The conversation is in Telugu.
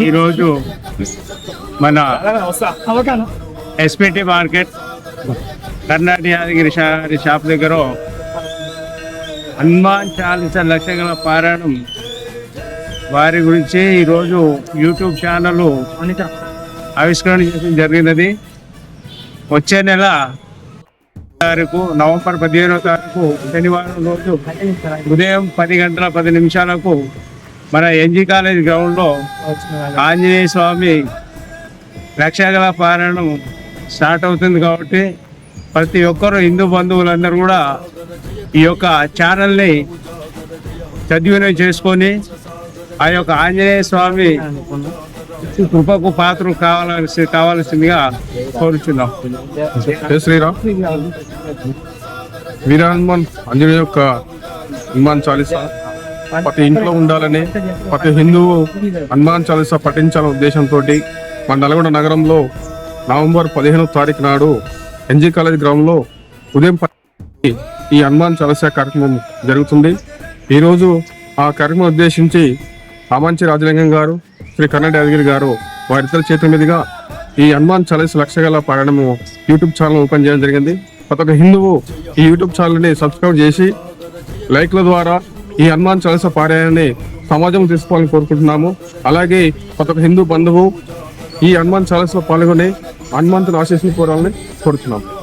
ఈరోజు మన ఎస్పిటి మార్కెట్ కర్ణాటక యాదగిరి షా- షాప్ దగ్గర హనుమాన్ చాలీస లక్షల పారాయణం. వారి గురించి ఈరోజు యూట్యూబ్ ఛానల్ ఆవిష్కరణ చేయడం జరిగినది. వచ్చే నెల తారీఖు నవంబర్ పదిహేనో తారీఖు శనివారం రోజు ఉదయం పది గంటల పది నిమిషాలకు మన ఎన్జీ కాలేజ్ గ్రౌండ్లో ఆంజనేయ స్వామి లక్షగల పారాయణం స్టార్ట్ అవుతుంది కాబట్టి ప్రతి ఒక్కరు హిందూ బంధువులందరూ కూడా ఈ యొక్క ఛానల్ని సద్వినియోగం చేసుకొని ఆ యొక్క ఆంజనేయ స్వామి కృపకు పాత్ర కావాల్సి కావాల్సిందిగా కోరుచున్నాం. శ్రీరామ్. వీర హనుమాన్ ఆంజనేయ యొక్క హనుమాన్ చాలీసా. ప్రతి ఇంట్లో ఉండాలని ప్రతి హిందువు హనుమాన్ చాలీసా పఠించాలనే ఉద్దేశంతో మన నల్గొండ నగరంలో నవంబర్ పదిహేనవ తారీఖు నాడు ఎన్జీ కాలేజ్ గ్రౌండ్లో ఉదయం ఈ హనుమాన్ చాలీసా కార్యక్రమం జరుగుతుంది. ఈరోజు ఆ కార్యక్రమం ఉద్దేశించి ఆమాంచి రాజలింగం గారు శ్రీ కన్నడ యాదగిరి గారు వారిద్దరి చేతుల మీదుగా ఈ హనుమాన్ చాలీస్ లక్షగల పాడడము యూట్యూబ్ ఛానల్ ఓపెన్ చేయడం జరిగింది. ప్రతి ఒక్క హిందువు ఈ యూట్యూబ్ ఛానల్ని సబ్స్క్రైబ్ చేసి లైక్ల ద్వారా ఈ హనుమాన్ చాలీస పారాయణని సమాజం తీసుకోవాలని కోరుకుంటున్నాము. అలాగే ప్రతి హిందూ బంధువు ఈ హనుమాన్ చాలీసలో పాల్గొని హనుమంతుని ఆశీస్సులు కోరాలని కోరుతున్నాము